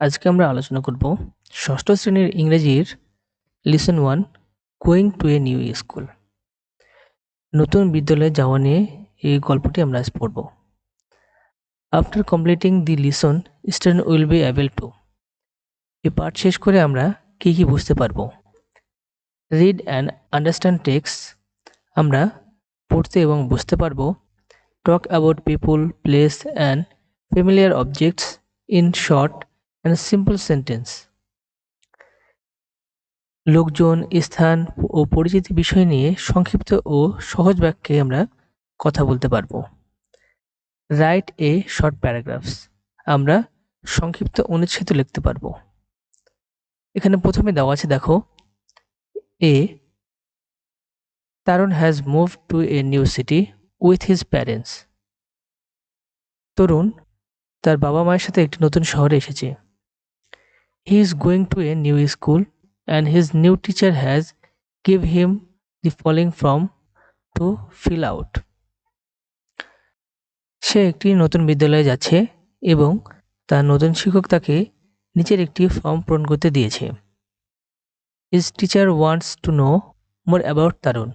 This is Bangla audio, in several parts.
আজকে আমরা আলোচনা করব ষষ্ঠ শ্রেণির ইংরেজির lesson one going to a new school নতুন বিদ্যালয়ে যাওয়া নিয়ে এই গল্পটি আমরা আজ পড়ব। After completing the lesson student will be able to এই পাঠ শেষ করে আমরা কী কী বুঝতে পারব? রিড অ্যান্ড আন্ডারস্ট্যান্ড টেক্স আমরা পড়তে এবং বুঝতে পারব। Talk about people place and familiar objects in short and simple sentence লোকজন, স্থান ও পরিচিতি বিষয় নিয়ে সংক্ষিপ্ত ও সহজ বাক্যে আমরা কথা বলতে পারব। রাইট এ শর্ট প্যারাগ্রাফস আমরা সংক্ষিপ্ত অনুচ্ছেদ লিখতে পারব। এখানে প্রথমে দেওয়া আছে, দেখো a Tarun has move to a new city with his parents Tarun, তার বাবা মায়ের সাথে একটি নতুন শহরে এসেছে। He is going to a new school and his new teacher has give him the following form to fill out সে একটি নতুন বিদ্যালয়ে যাচ্ছে এবং তার নতুন শিক্ষক তাকে নিচের একটি ফর্ম পূরণ করতে দিয়েছে। His teacher wants to know more about Tarun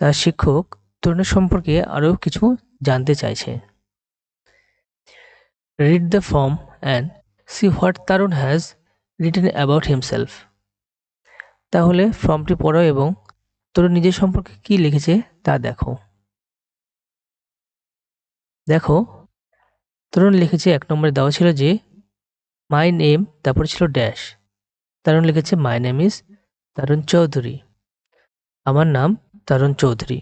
তার শিক্ষক তরুণের সম্পর্কে আরও কিছু জানতে চাইছে। Read the form and see what Tarun has written about himself তাহলে ফর্মটি পড়ো এবং তরুণ নিজের সম্পর্কে কি লিখেছে তা দেখো। দেখো, তরুণ লিখেছে, এক নম্বরে দেওয়া ছিল যে মাই নেম তারপরে ছিল ড্যাশ তারুণ লিখেছে my name is Tarun Chowdhury আমার নাম Tarun Chowdhury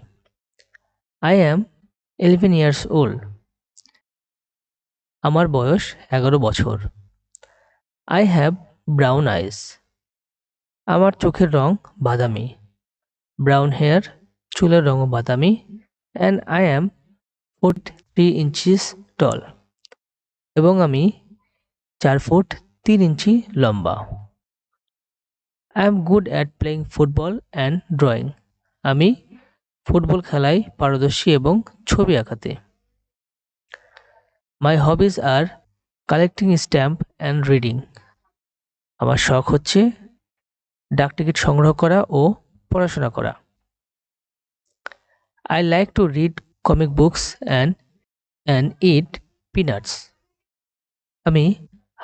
I am eleven years old আমার বয়স এগারো বছর। আই হ্যাভ ব্রাউন আইস আমার চোখের রং বাদামি। ব্রাউন হেয়ার চুলের রঙও বাদামি। And I am foot three inches tall এবং আমি চার ফুট তিন ইঞ্চি লম্বা। I am good at playing football and drawing আমি ফুটবল খেলায় পারদর্শী এবং ছবি আঁকাতে। My hobbies are collecting stamp and reading. আমার শখ হচ্ছে ডাক টিকিট সংগ্রহ করা ও পড়াশোনা করা। I like to read comic books and and eat peanuts আমি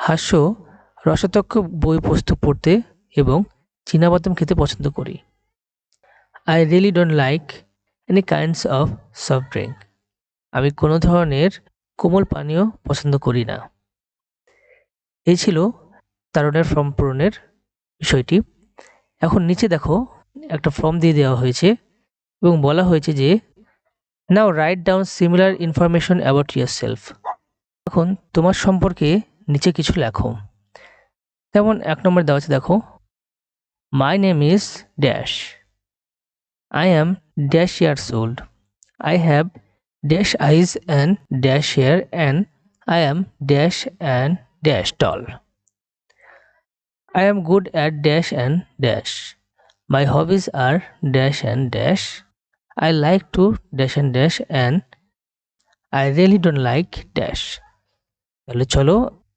হাস্য রসাতক্ষ বই পুস্তক পড়তে এবং চীনাবাদাম খেতে পছন্দ করি। I really don't like any kinds of soft drink আমি কোনো ধরনের কোমল পানীয় পছন্দ করি না। এই ছিল তারণের ফর্ম পূরণের বিষয়টি। এখন নিচে দেখো, একটা ফর্ম দিয়ে দেওয়া হয়েছে এবং বলা হয়েছে যে now write down similar information about yourself এখন তোমার সম্পর্কে নিচে কিছু লেখো। যেমন এক নম্বর দেওয়া আছে, দেখো my name is dash I am dash years old I have dash eyes and dash hair and I am dash and dash tall I am good at dash and dash. My hobbies are dash and dash. I like to dash and dash and I really don't like dash. তাহলে চলো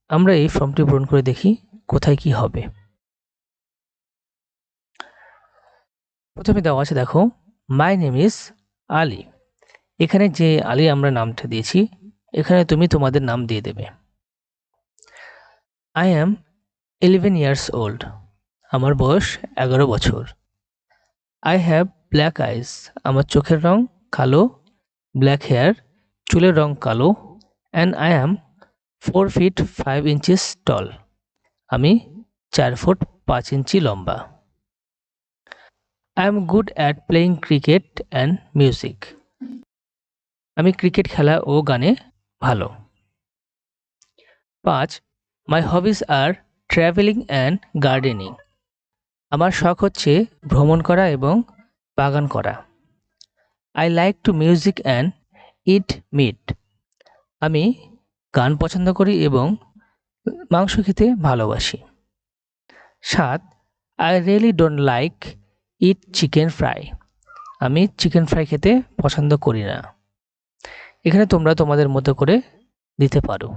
আমরা এই ফর্মটি পূরণ করে দেখি কোথায় কি হবে প্রথমে দেওয়া আছে দেখো মাই নেম ইজ আলী এখানে যে আলী আমরা নামটা দিয়েছি এখানে তুমি তোমাদের নাম দিয়ে দেবে I am eleven years old আমার বয়স এগারো বছর। আই হ্যাভ ব্ল্যাক আইস আমার চোখের রং কালো ব্ল্যাক হেয়ার চুলের রং কালো and I am four feet five inches tall আমি চার ফুট পাঁচ ইঞ্চি লম্বা। I am good at playing cricket and music আমি ক্রিকেট খেলা ও গানে ভালো। পাঁচ my hobbies are travelling and gardening আমার শখ হচ্ছে ভ্রমণ করা এবং বাগান করা। I like to music and eat meat আমি গান পছন্দ করি এবং মাংস খেতে ভালোবাসি। সাত I really don't like eat chicken fry আমি চিকেন ফ্রাই খেতে পছন্দ করি না। এখানে তোমরা তোমাদের মতো করে দিতে পারো।